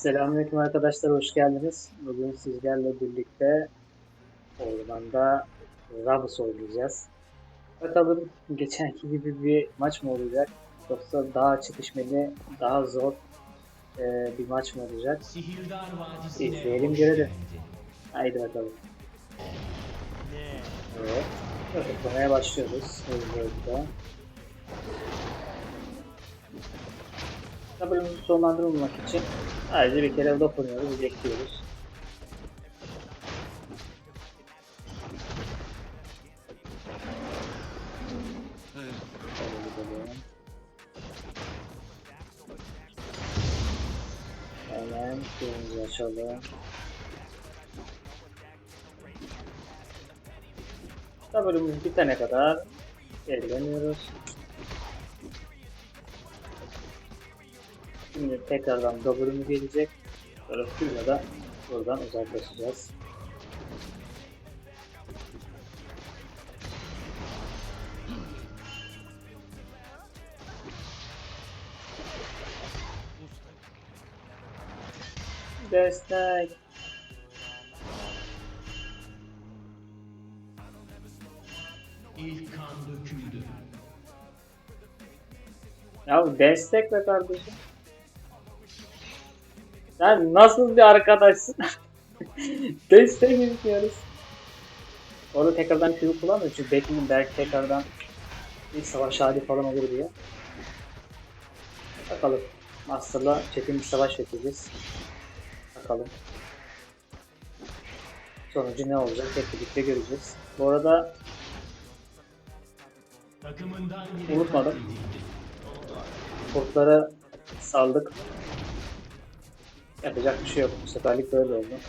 Selamünaleyküm arkadaşlar, hoş geldiniz. Bugün sizlerle birlikte ormanda Rabus oynayacağız. Bakalım geçenki gibi bir maç mı olacak yoksa daha çekişmeli, daha zor e, bir maç mı olacak? İzleyelim, görelim. Haydi bakalım. Evet, tutuklamaya başlıyoruz hızlı. Sabırımızı sonlandırmamak için sadece bir kere laf oynuyoruz, bekliyoruz. Hemen kırmızı açalım. Sabırımız bitene kadar eğleniyoruz. Şimdi tekrardan W'muz gelecek. Böyle suyla da buradan uzaklaşacağız. Destek. İlk kan döküldü. Ya destek be kardeşim. Sen nasıl bir arkadaşsın? destek istiyoruz. Orada tekrardan Q'yu kullanmıyor çünkü bekleyin belki tekrardan bir savaş hali falan olur diye. Bakalım. Master'la çetin bir savaş vereceğiz. Bakalım. Sonucu ne olacak hep birlikte göreceğiz. Bu arada Unutmadım. kurtları saldık. Yapacak bir şey yok. Bu seferlik böyle oldu.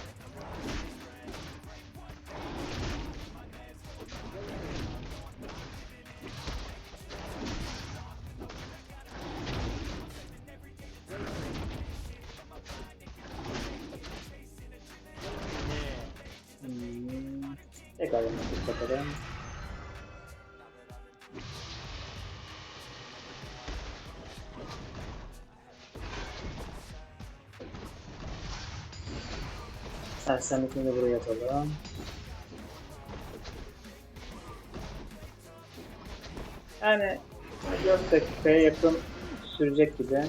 Sersemletini de buraya atalım. Yani 4 dakikaya yakın sürecek gibi.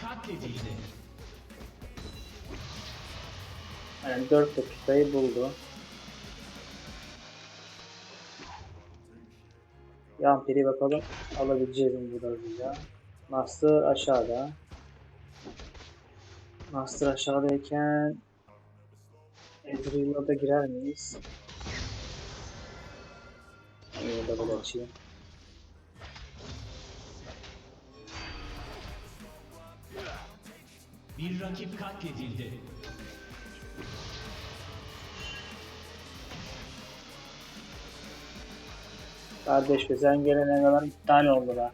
Katledildi. Yani 4 dakikayı buldu. Yan piri bakalım alabileceğiz mi bu da hızlıca. Master aşağıda. Master aşağıdayken Ezreal'a da girer miyiz? İyi double açayım. Bir rakip katledildi. Kardeş sen gelene kadar iptal oldu da.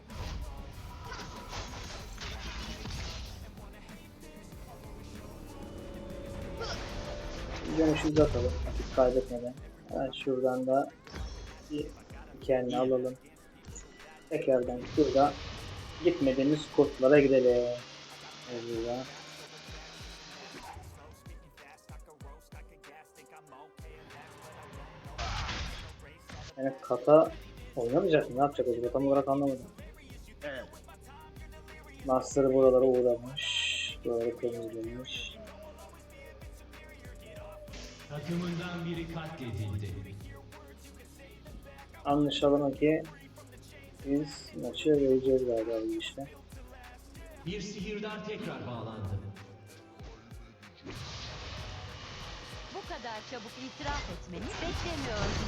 Dönüşümüzü atalım vakit kaybetmeden. Hemen şuradan da bir dikenini alalım. Tekrardan şurada gitmediğimiz kurtlara gidelim. Ezreal'a. Yani kata oynamayacak mı? Ne yapacak acaba? Tam olarak anlamadım. Master buralara uğramış. Buraları temizlemiş. Takımından biri katledildi. Anlaşalım ki biz maçı vereceğiz galiba bu işte. Bir sihirdar tekrar bağlandı. Bu kadar çabuk itiraf etmeni beklemiyordum.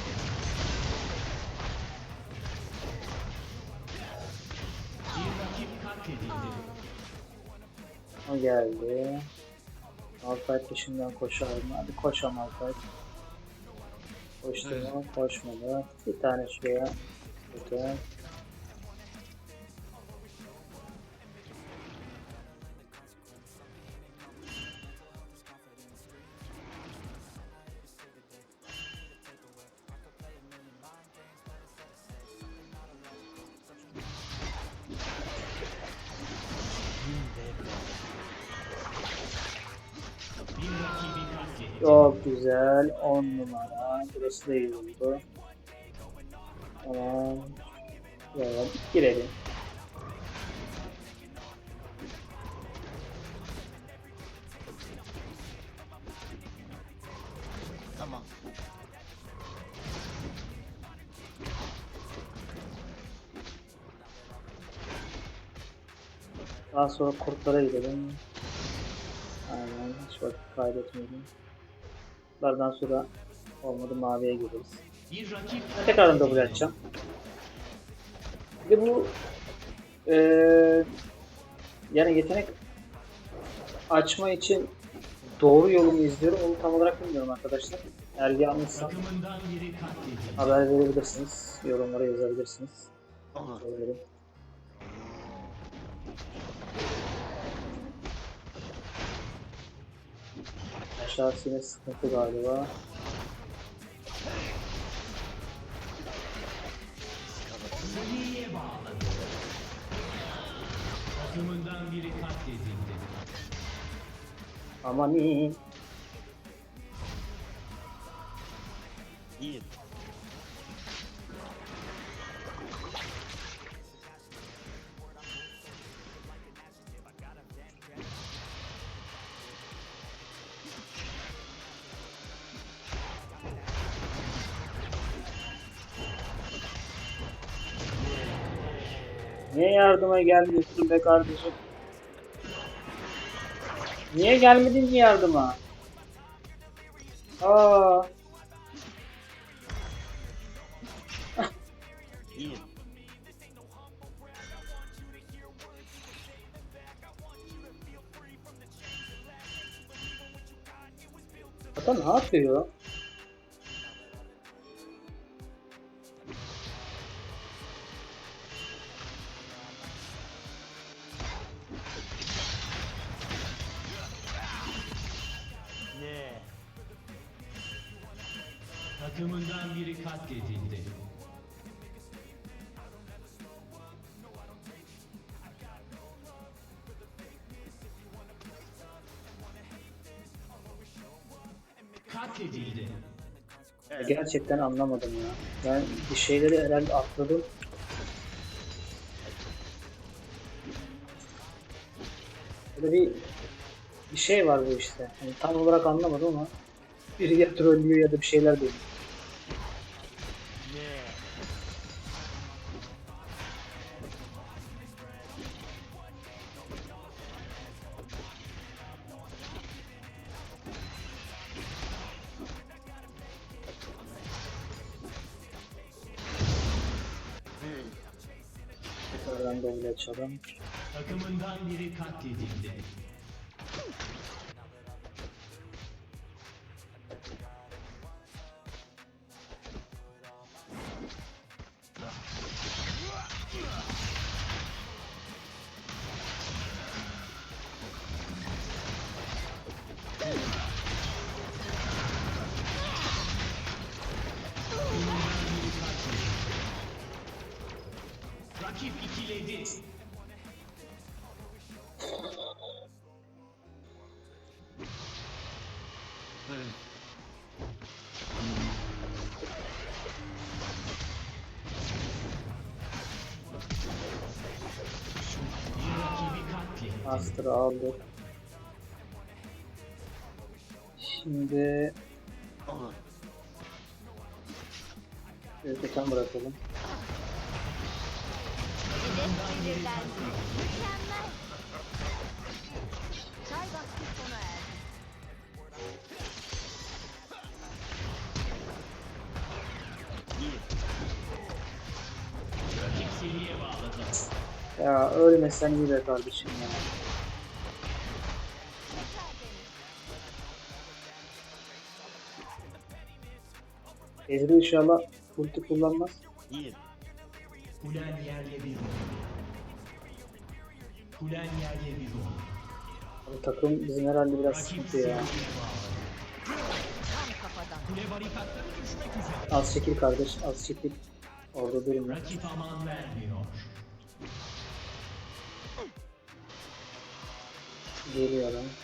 Bir rakip katledildi. O geldi. Malphite peşinden koşar mı? Hadi koşa Malphite. Koştu mu? Koşmadı. Bir tane şuraya. Güzel. Çok güzel. 10 numara. Burası da iyi oldu. Tamam. Evet. Girelim. Tamam. Daha sonra kurtlara gidelim. Aynen. Hiç vakit kaybetmeyelim. Kurtlardan sonra olmadı maviye gideriz. Bir rakip Ben tekrardan double atacağım. Bir de bu eee yani yetenek açma için doğru yolu mu izliyorum onu tam olarak bilmiyorum arkadaşlar. Eğer yanlışsam haber verebilirsiniz. Yorumlara yazabilirsiniz. Olur. Aşağısı yine sıkıntı galiba. Takımından biri. Aman iyi. İyi. Niye yardıma gelmiyorsun be kardeşim? Niye gelmedin ki yardıma? Aa. Ata ne yapıyor? Takımından biri katledildi. Evet. Gerçekten anlamadım ya. Ben bir şeyleri herhalde atladım. Böyle bir bir şey var bu işte. Hani tam olarak anlamadım ama biri ya trollüyor ya da bir şeyler diyor. Açalım. Takımından biri katledildi. Master'ı aldık. Şimdi Olur. Özbekan bırakalım. Mükemmel. Ya ölmesen iyi be kardeşim ya. Ezri inşallah ulti kullanmaz. İyi. Kulen yerle bir oldu. Kulen yerle bir. Bu takım bizim herhalde biraz sıkıntı ya. Az çekil kardeş, az çekil. Orada durma. Rakip aman vermiyor. Geliyorum.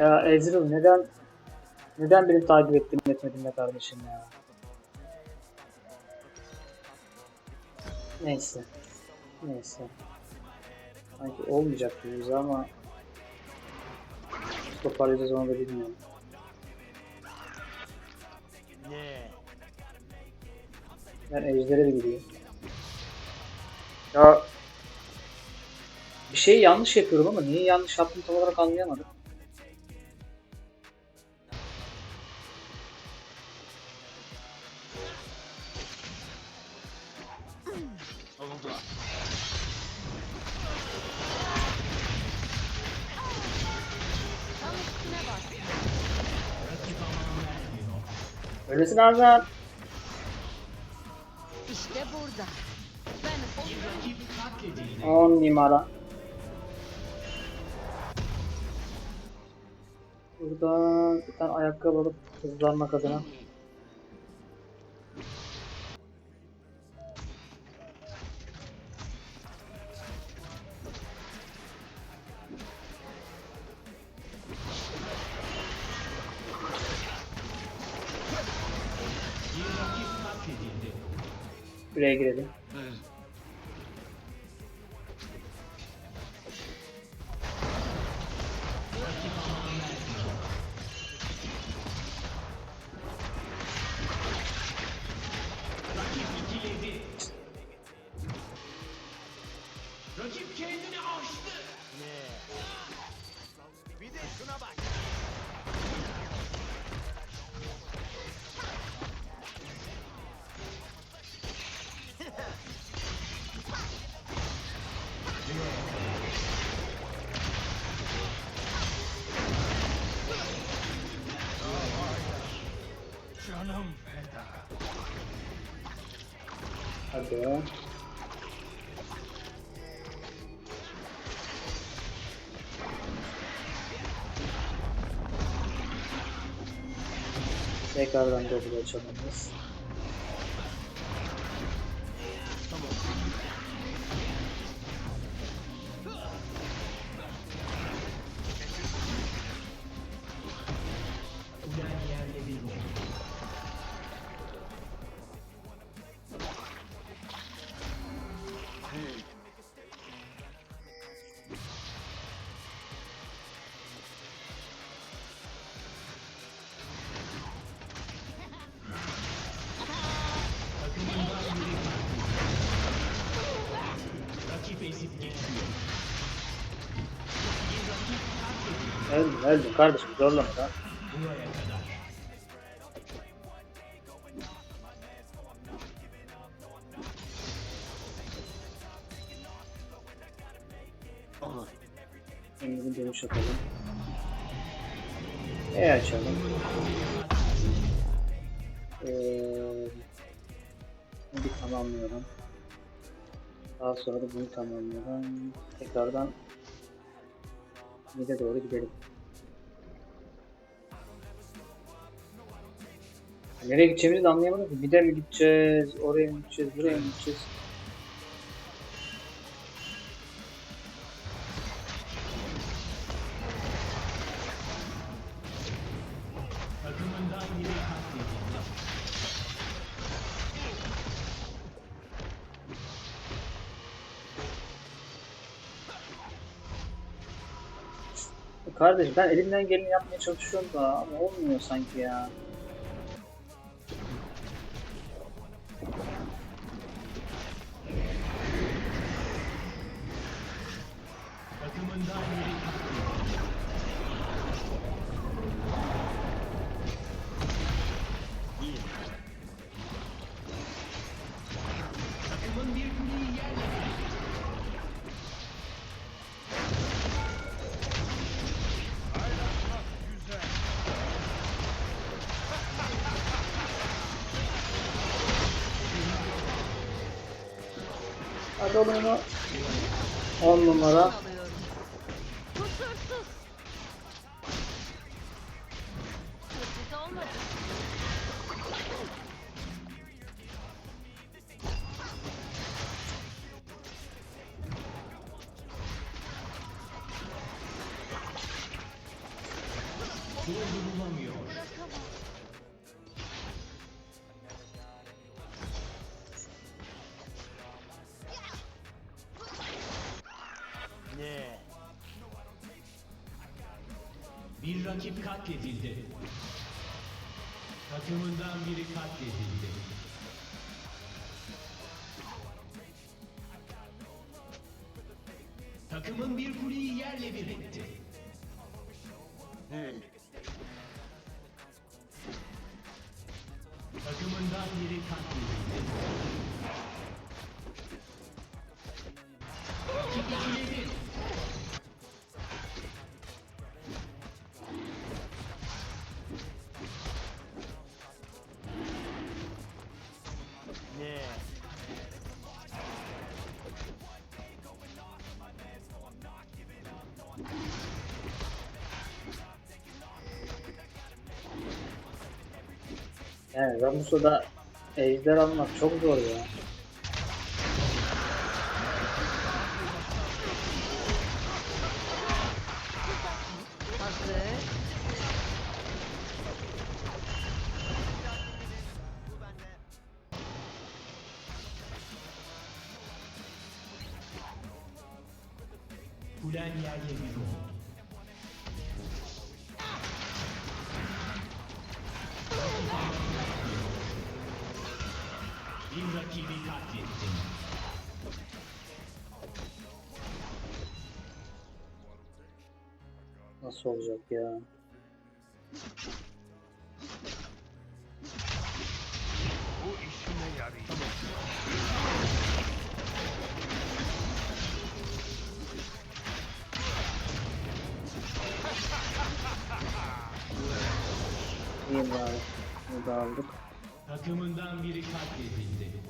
Ya Ezreal neden neden beni takip ettin etmedin be kardeşim ya. Neyse. Neyse. Sanki olmayacak gibi ama toparlayacağız onu da bilmiyorum. Ben ejdere bir gideyim. Ya bir şey yanlış yapıyorum ama niye yanlış yaptığımı tam olarak anlayamadım. Arzan. İşte burada. Ben Bir onu rakip katledildi. 10 numara. Buradan bir tane ayakkabı alıp hızlanmak adına. Buraya girelim. Hadi. Tekrardan double açalım Öldüm öldüm kardeşim zorlama da. Bir dönüş yapalım. E açalım. Ee, bir tamamlıyorum. Daha sonra da bunu tamamlıyorum. Tekrardan mide doğru gidelim. Nereye gideceğimizi de anlayamadım ki. Mide mi gideceğiz, oraya mı gideceğiz, buraya mı gideceğiz? Takımından biri katledildi. Kardeş ben elimden geleni yapmaya çalışıyorum da ama olmuyor sanki ya. Oğlum onu. 10 numara. Takımından biri katledildi. Takımın bir kuleyi yerle bir etti. Hı. Takımından biri katledildi. Yani Ramus'a da ejder almak çok zor ya. Kulen yerle bir oldu. Nasıl olacak ya? Bu işime yarayacak. İyiyim bari. Bunu da aldık. Takımından biri katledildi.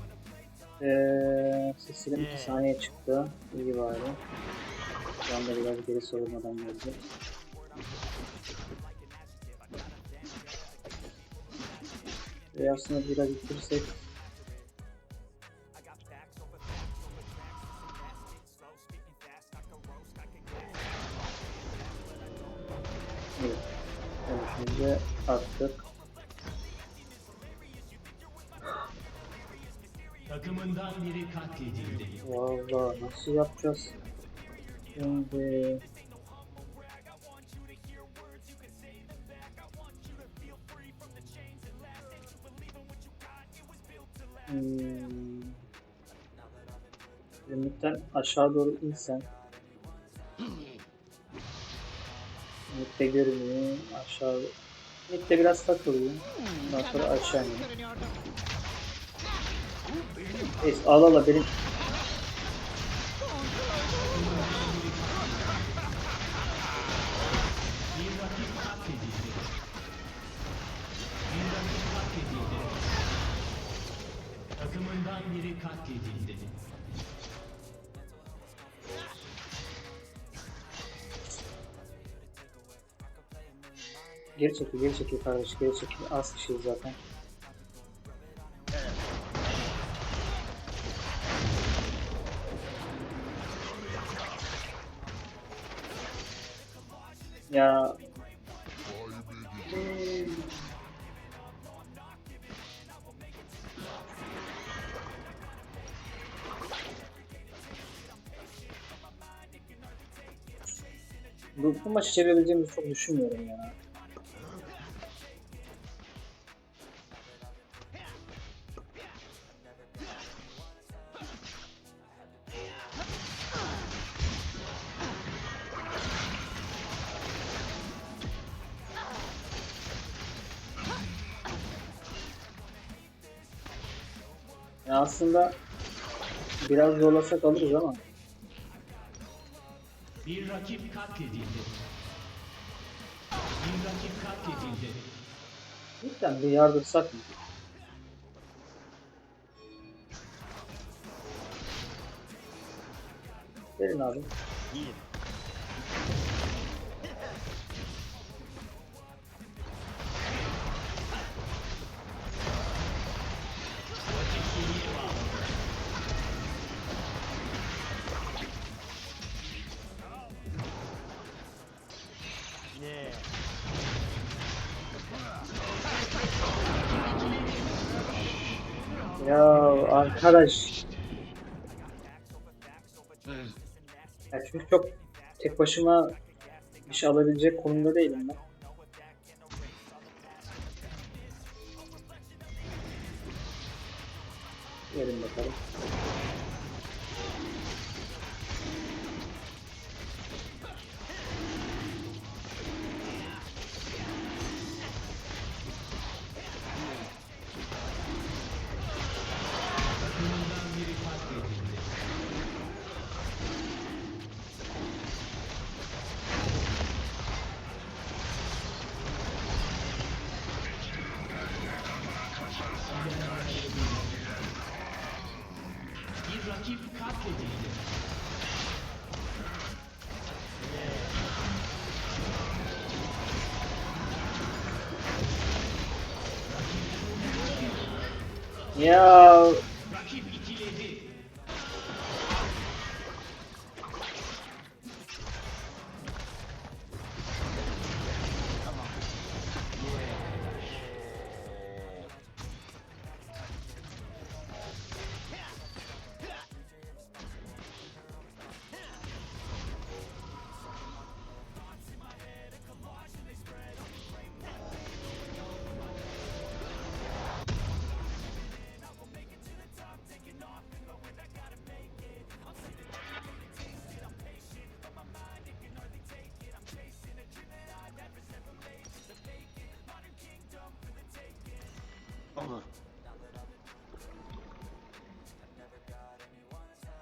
Eee Sesilim 2 saniye çıktı. İyi bari. Şu anda biraz geri savurmadan geldi. Ve aslında biraz bitirsek Evet. Attık. Takımından biri katledildi. Valla nasıl yapacağız? Şimdi Hmm. Limitten aşağı doğru insen Limitte görünüyor aşağı Limitte biraz takılıyor. Ondan sonra aşağı iniyor. Neyse al al al, benim çekil, geri çekil kardeş, geri çekil. Az kişiyiz zaten. Ya bu, bu maçı çevirebileceğimizi çok düşünmüyorum ya. Aslında biraz zorlasak alırız ama Bir rakip katledildi. Bir rakip katledildi. lütfen bir yardırsak mı? Verin abi. Yiyin. Arkadaş. Ya çünkü çok tek başıma bir şey alabilecek konumda değilim ben. Verin bakalım.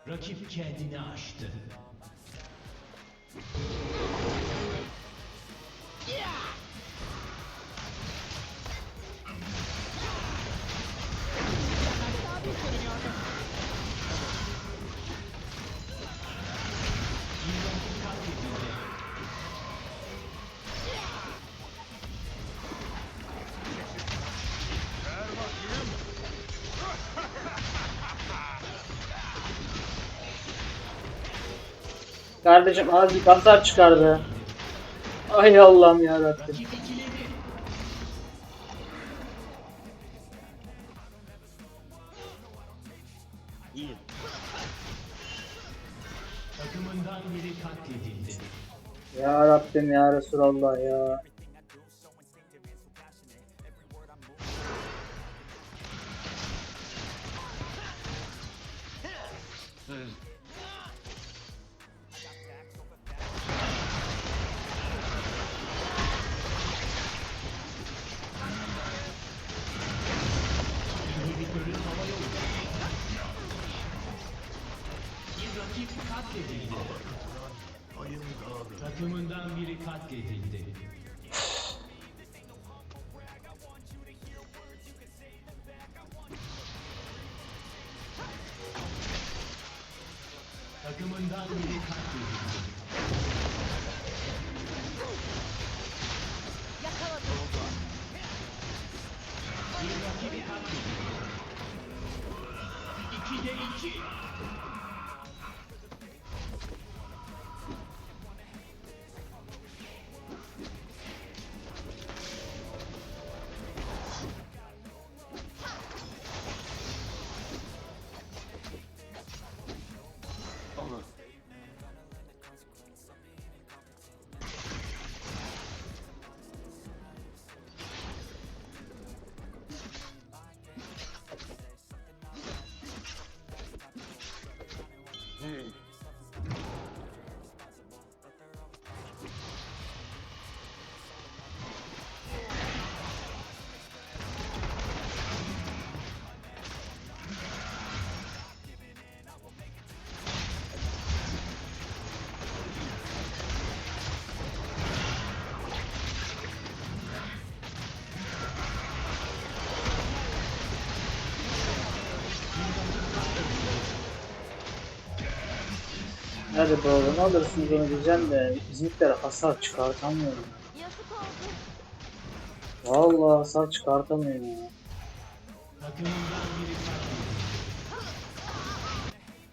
Rakip kendini aştı. Kardeşim azıcık hasar çıkardı. Ay Allah'ım ya Rabbim. Ya Rabbim ya Resulallah ya. Biri Be oğlum alırsınız onu diyeceğim de bizimkiler hasar çıkartamıyorum. Vallahi hasar çıkartamıyorum ya. Takımından biri katledildi.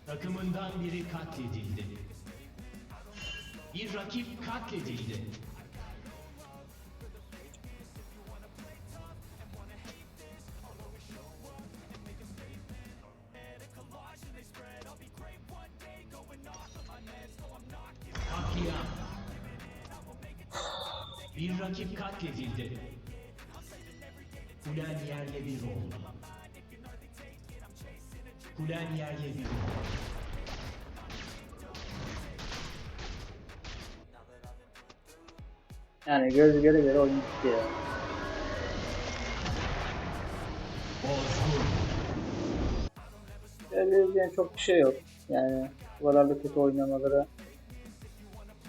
Takımından biri katledildi. Bir rakip katledildi. Yerle bir oldu. Kulen yerle bir oldu. Yani göz göre göre oyun bitti ya. Öyle çok bir şey yok. Yani bu kadar da kötü oynamaları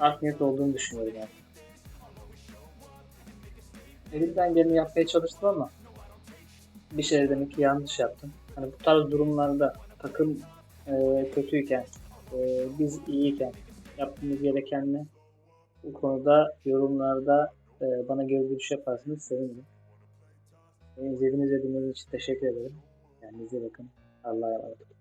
art niyet olduğunu düşünüyorum yani. Elimden geleni yapmaya çalıştım ama bir şey demek ki yanlış yaptım. Hani bu tarz durumlarda takım e, kötüyken e, biz iyiyken yapmamız gereken ne? Bu konuda yorumlarda e, bana geri dönüş yaparsanız sevinirim. Beni izlediğiniz için teşekkür ederim. Kendinize bakın. Allah'a emanet olun.